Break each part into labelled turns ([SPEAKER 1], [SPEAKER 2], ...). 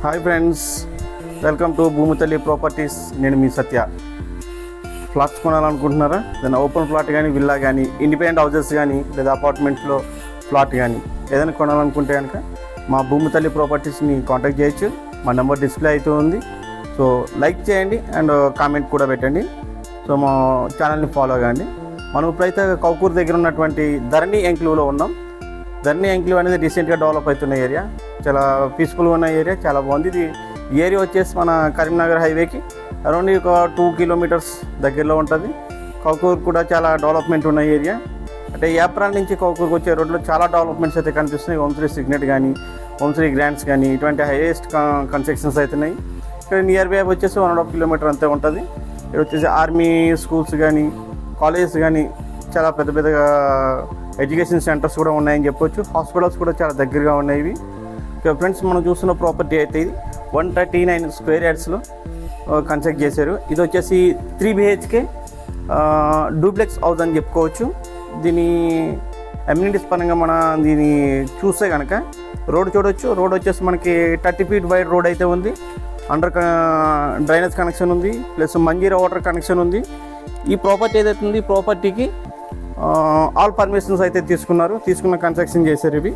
[SPEAKER 1] Hi friends welcome to Bhoomitalli properties. నేను మీ Satya. Flats కొనాలనుకుంటున్నారా? ఏదైనా ఓపెన్ ఫ్లాట్ కానీ విల్లా కానీ ఇండిపెండెంట్ హౌజెస్ కానీ లేదా అపార్ట్మెంట్స్లో ప్లాట్ కానీ ఏదైనా కొనాలనుకుంటే కనుక మా భూమితల్లి ప్రాపర్టీస్ని కాంటాక్ట్ చేయొచ్చు. మా నెంబర్ డిస్ప్లే అవుతూ ఉంది. సో లైక్ చేయండి అండ్ కామెంట్ uh, కూడా పెట్టండి. సో మా ఛానల్ని ఫాలో కాండి. మనం ఇప్పుడైతే కౌకూర్ దగ్గర ఉన్నటువంటి ధరణి ఎంక్లూలో ఉన్నాం. ధరణి ఎంక్లూ అనేది రీసెంట్గా డెవలప్ అవుతున్న ఏరియా చాలా పీస్ఫుల్గా ఉన్న ఏరియా చాలా బాగుంది. ఇది ఏరియా వచ్చేసి మన కరీంనగర్ హైవేకి అరౌండ్ ఒక టూ కిలోమీటర్స్ దగ్గరలో ఉంటుంది. కౌకూర్ కూడా చాలా డెవలప్మెంట్ ఉన్న ఏరియా అంటే ఏప్రాల్ నుంచి కౌకూర్కి వచ్చే రోడ్లో చాలా డెవలప్మెంట్స్ అయితే కనిపిస్తున్నాయి. ఓంశ్రీ సిగ్నెట్ కానీ ఓంశ్రీ గ్రాండ్స్ కానీ ఇటువంటి హైయెస్ట్ కన్స్ట్రక్షన్స్ అవుతున్నాయి ఇక్కడ నియర్ బై వచ్చేసి వన్ అండ్ హాఫ్ కిలోమీటర్ అంతే ఉంటుంది. ఇక్కడ వచ్చేసి ఆర్మీ స్కూల్స్ కానీ కాలేజెస్ కానీ చాలా పెద్ద పెద్దగా ఎడ్యుకేషన్ సెంటర్స్ కూడా ఉన్నాయని చెప్పొచ్చు. హాస్పిటల్స్ కూడా చాలా దగ్గరగా ఉన్నాయి ఇవి. ఫ్రెండ్స్ మనం చూస్తున్న ప్రాపర్టీ అయితే ఇది వన్ థర్టీ నైన్ స్క్వేర్ యార్డ్స్లో కన్స్ట్రక్ట్ చేశారు. ఇది వచ్చేసి త్రీ బిహెచ్కే డూప్లెక్స్ హౌస్ అని చెప్పుకోవచ్చు. దీని అమ్యూనిటీస్ పరంగా మన దీన్ని చూస్తే కనుక రోడ్ చూడొచ్చు. రోడ్ వచ్చేసి మనకి థర్టీ ఫీట్ వైడ్ రోడ్ అయితే ఉంది. అండర్ డ్రైనేజ్ కనెక్షన్ ఉంది. ప్లస్ మంజీరా వాటర్ కనెక్షన్ ఉంది. ఈ ప్రాపర్టీ ఏదైతే ఉంది ఈ ప్రాపర్టీకి ఆల్ పర్మిషన్స్ అయితే తీసుకున్నారు. తీసుకున్న కన్స్ట్రక్షన్ చేశారు ఇవి.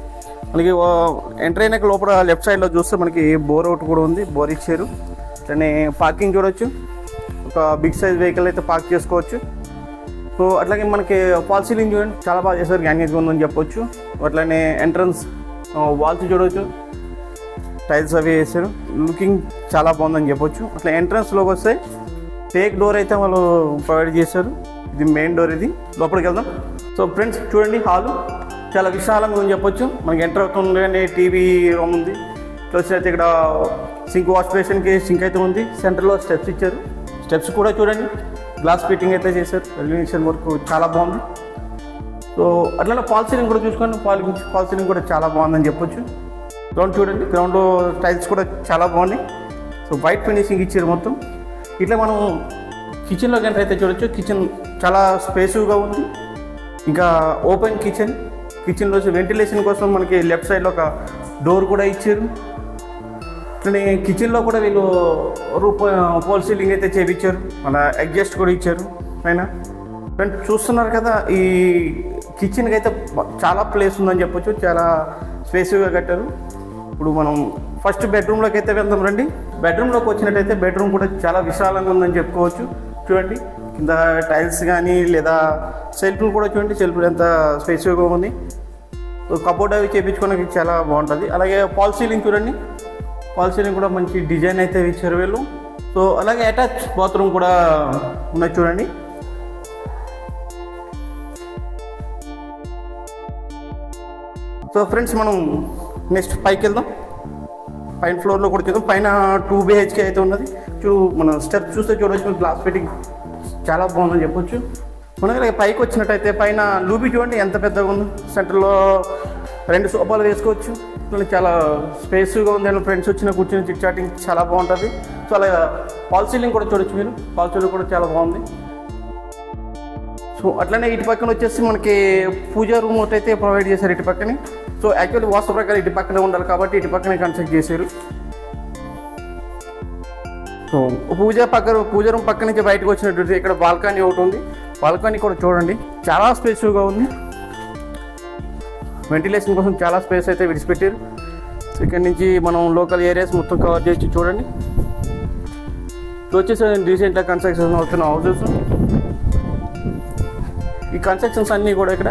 [SPEAKER 1] మనకి ఎంటర్ అయినాక లోపల లెఫ్ట్ సైడ్లో చూస్తే మనకి బోర్ అవుట్ కూడా ఉంది బోర్ ఇచ్చారు. అట్లనే పార్కింగ్ చూడొచ్చు. ఒక బిగ్ సైజ్ వెహికల్ అయితే పార్క్ చేసుకోవచ్చు. సో అట్లాగే మనకి ఫాల్ సీలింగ్ చూడండి చాలా బాగా చేశారు గ్యాంగేజ్ ఉందని చెప్పొచ్చు. అట్లనే ఎంట్రన్స్ వాల్స్ చూడవచ్చు టైల్స్ అవి వేసారు లుకింగ్ చాలా బాగుందని చెప్పొచ్చు. అట్లా ఎంట్రన్స్లోకి వస్తే టేక్ డోర్ అయితే వాళ్ళు ప్రొవైడ్ చేశారు. ఇది మెయిన్ డోర్ ఇది. లోపలికి వెళ్దాం. సో ఫ్రెండ్స్ చూడండి హాలు చాలా విశాలంగా ఉందని చెప్పొచ్చు. మనకి ఎంటర్ అవుతుండగానే టీవీ రూమ్ ఉంది. ప్లస్ అయితే ఇక్కడ సింక్ వాష్ బేసిన్కి సింక్ అయితే ఉంది. సెంటర్లో స్టెప్స్ ఇచ్చారు. స్టెప్స్ కూడా చూడండి. గ్లాస్ ఫిట్టింగ్ అయితే చేశారు. ఎలిమినేషన్ వర్క్ చాలా బాగుంది. సో అట్లా ఫాల్ సీలింగ్ కూడా చూసుకోండి. ఫాల్ ఫాల్ సీలింగ్ కూడా చాలా బాగుందని చెప్పొచ్చు. గ్రౌండ్ చూడండి. గ్రౌండ్లో టైల్స్ కూడా చాలా బాగున్నాయి. సో వైట్ ఫినిషింగ్ ఇచ్చారు మొత్తం. ఇట్లా మనం కిచెన్లో ఎంటర్ అయితే చూడొచ్చు. కిచెన్ చాలా స్పేసివ్గా ఉంది. ఇంకా ఓపెన్ కిచెన్ కిచెన్లో వెంటిలేషన్ కోసం మనకి లెఫ్ట్ సైడ్లో ఒక డోర్ కూడా ఇచ్చారు. అట్లనే కిచెన్లో కూడా వీళ్ళు రూప పోల్ సీలింగ్ అయితే చేపించారు అలా అడ్జస్ట్ కూడా ఇచ్చారు. అయినా? ఫ్రెండ్ చూస్తున్నారు కదా ఈ కిచెన్కి అయితే చాలా ప్లేస్ ఉందని చెప్పొచ్చు. చాలా స్పేసివ్గా కట్టారు. ఇప్పుడు మనం ఫస్ట్ బెడ్రూమ్లోకి అయితే వెళ్దాం రండి. బెడ్రూమ్లోకి వచ్చినట్టయితే బెడ్రూమ్ కూడా చాలా విశాలంగా ఉందని చెప్పుకోవచ్చు. చూడండి. కింద టైల్స్ కానీ లేదా సెల్ఫ్లు కూడా చూడండి సెల్ఫ్లు ఎంత స్పేసివ్గా ఉంది. కబోర్డ్ అవి చేయించుకోవడానికి చాలా బాగుంటుంది. అలాగే పాల్ సీలింగ్ చూడండి. పాల్ సీలింగ్ కూడా మంచి డిజైన్ అయితే ఇచ్చారు వీళ్ళు. సో అలాగే అటాచ్ బాత్రూమ్ కూడా ఉన్నది చూడండి. సో ఫ్రెండ్స్ మనం నెక్స్ట్ పైకి వెళ్దాం. పైన ఫ్లోర్లో కూడా చూద్దాం. పైన టూ బిహెచ్కే అయితే ఉన్నది. చూ మన స్టెప్ చూస్తే చూడవచ్చు గ్లాస్ ఫిట్టింగ్ చాలా బాగుందని చెప్పొచ్చు. మనకి పైకి వచ్చినట్టయితే పైన లూబీ చూడండి ఎంత పెద్దగా ఉంది. సెంటర్లో రెండు సోఫాలు వేసుకోవచ్చు. చాలా స్పేస్గా ఉంది. అండ్ ఫ్రెండ్స్ వచ్చిన కూర్చొని చిట్ చాటింగ్ చాలా బాగుంటుంది. సో అలా పాల్ సీలింగ్ కూడా చూడొచ్చు మీరు. పాల్ సీలింగ్ కూడా చాలా బాగుంది. సో అట్లనే ఇటు పక్కన వచ్చేసి మనకి పూజా రూమ్ ఒకటి అయితే ప్రొవైడ్ చేశారు ఇటు పక్కనే. సో యాక్చువల్లీ వాస్తు ప్రకారం ఇటు పక్కనే ఉండాలి కాబట్టి ఇటు పక్కనే కన్స్ట్రక్ట్ చేశారు. పూజ పక్కన పూజ రూమ్ పక్క నుంచి బయటకు వచ్చినట్టు ఇక్కడ బాల్కనీ ఒకటి ఉంది. బాల్కనీ కూడా చూడండి. చాలా స్పేసివ్గా ఉంది. వెంటిలేషన్ కోసం చాలా స్పేస్ అయితే విడిచిపెట్టారు. సో ఇక్కడ నుంచి మనం లోకల్ ఏరియాస్ మొత్తం కవర్ చేసి చూడండి. వచ్చేసి రీసెంట్గా కన్స్ట్రక్షన్ అవుతున్న హౌసెస్ ఈ కన్స్ట్రక్షన్స్ అన్నీ కూడా ఇక్కడ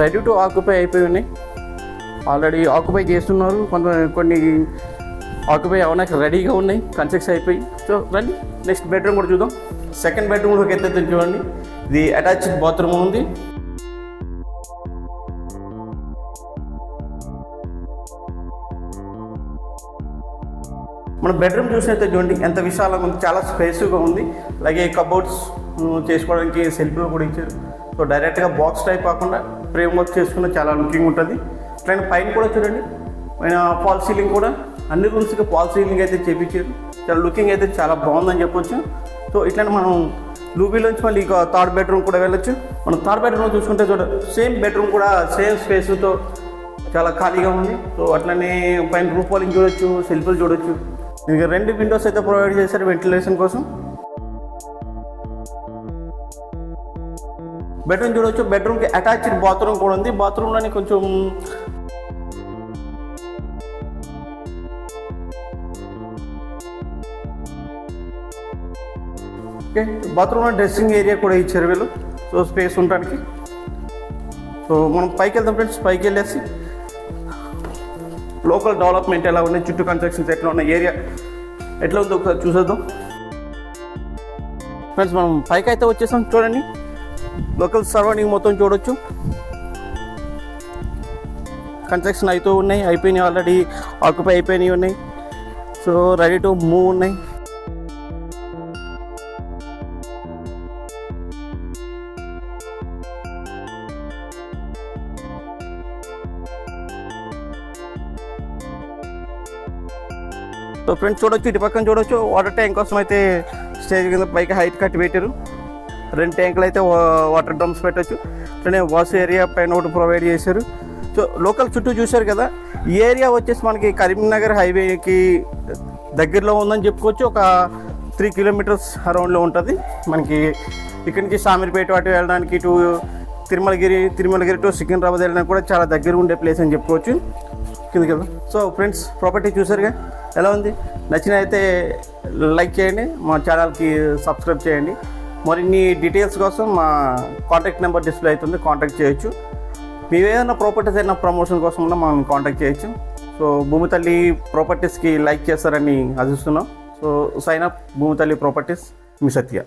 [SPEAKER 1] రెడీ టు ఆక్యుపై అయిపోయి ఉన్నాయి. ఆల్రెడీ ఆక్యుపై చేస్తున్నారు. కొంత కొన్ని ఆక్యుపై అవడానికి రెడీగా ఉన్నాయి. కన్స్ట్రక్ట్ అయిపోయి. సో రండి. నెక్స్ట్ బెడ్రూమ్ కూడా చూద్దాం. సెకండ్ బెడ్రూమ్లోకి అయితే చూడండి. ఇది అటాచ్డ్ బాత్రూమ్ ఉంది. మన బెడ్రూమ్ చూసినట్టు చూడండి. ఎంత విశాలంగా ఉంది. చాలా స్పేసివ్గా ఉంది. అలాగే కబోర్డ్స్ చేసుకోవడానికి సెల్ఫ్లు కూడా ఇచ్చారు. సో డైరెక్ట్గా బాక్స్ టైప్ కాకుండా ఫ్రేమ్ వర్క్ చేసుకున్న చాలా లుకింగ్ ఉంటుంది. అట్లనే పైన కూడా చూడండి. పైన పాల్ సీలింగ్ కూడా. అన్ని రూమ్స్కి పాల్ సీలింగ్ అయితే చేపించారు. చాలా లుకింగ్ అయితే చాలా బాగుందని చెప్పొచ్చు. సో ఇట్లనే మనం లూబీలోంచి మళ్ళీ ఇక థర్డ్ బెడ్రూమ్ కూడా వెళ్ళొచ్చు. మనం థర్డ్ బెడ్రూమ్ చూసుకుంటే చూడ సేమ్ బెడ్రూమ్ కూడా సేమ్ స్పేస్తో చాలా ఖాళీగా ఉంది. సో అట్లనే పైన రూఫ్ వాలింగ్ చూడొచ్చు సెల్ఫ్లు చూడొచ్చు. ఇంకా రెండు విండోస్ అయితే ప్రొవైడ్ చేశారు వెంటిలేషన్ కోసం. బెడ్రూమ్ చూడొచ్చు. బెడ్రూమ్కి అటాచ్డ్ బాత్రూమ్ కూడా ఉంది. బాత్రూంలోని కొంచెం ఓకే బాత్రూంలో డ్రెస్సింగ్ ఏరియా కూడా ఇచ్చారు వీళ్ళు సో స్పేస్ ఉండడానికి. సో మనం పైకి వెళ్దాం ఫ్రెండ్స్ పైకి వెళ్ళేసి లోకల్ డెవలప్మెంట్ ఎలా ఉన్నాయి చుట్టూ కన్స్ట్రక్షన్స్ ఎట్లా ఉన్నాయి ఏరియా ఎట్లా ఉందో ఒకసారి చూసేద్దాం. ఫ్రెండ్స్ మనం పైకి అయితే వచ్చేసాం చూడండి. లోకల్ సరౌండింగ్ మొత్తం చూడొచ్చు. కన్స్ట్రక్షన్ అవుతూ ఉన్నాయి అయిపోయినాయి ఆల్రెడీ ఆక్యుపై అయిపోయినాయి ఉన్నాయి. సో రెడీ టు మూవ్ ఉన్నాయి. సో ఫ్రెండ్స్ చూడొచ్చు ఇటు పక్కన చూడొచ్చు. వాటర్ ట్యాంక్ కోసం అయితే స్టేజ్ కింద పైకి హైట్ కట్టి పెట్టారు రెండు ట్యాంకులు అయితే వా- వాటర్ డ్రమ్స్ పెట్టచ్చు. అట్లనే వాష్ ఏరియా పైన ఒకటి ప్రొవైడ్ చేశారు. సో లోకల్ చుట్టూ చూశారు కదా ఈ ఏరియా వచ్చేసి మనకి కరీంనగర్ హైవేకి దగ్గరలో ఉందని చెప్పుకోవచ్చు. ఒక త్రీ కిలోమీటర్స్ అరౌండ్లో ఉంటుంది. మనకి ఇక్కడి నుంచి సామిరిపేట అటు వెళ్ళడానికి ఇటు తిరుమలగిరి తిరుమలగిరి టు సికింద్రాబాద్ వెళ్ళినా కూడా చాలా దగ్గర ఉండే ప్లేస్ అని చెప్పుకోవచ్చు. కిందకి వెళ్దాం సో ఫ్రెండ్స్ ప్రాపర్టీ చూసారుగా? ఎలా ఉంది? నచ్చిన అయితే లైక్ చేయండి. మా ఛానల్కి సబ్స్క్రైబ్ చేయండి. మరిన్ని డీటెయిల్స్ కోసం మా కాంటాక్ట్ నెంబర్ డిస్ప్లే అవుతుంది. కాంటాక్ట్ చేయొచ్చు. మీరు ఏదైనా ప్రాపర్టీస్ అయినా ప్రమోషన్ కోసం కూడా మనం కాంటాక్ట్ చేయొచ్చు. సో భూమి తల్లి ప్రాపర్టీస్కి లైక్ చేస్తారని ఆశిస్తున్నాం. సో సైన్ అప్ భూమి తల్లి ప్రాపర్టీస్ మీ సత్య.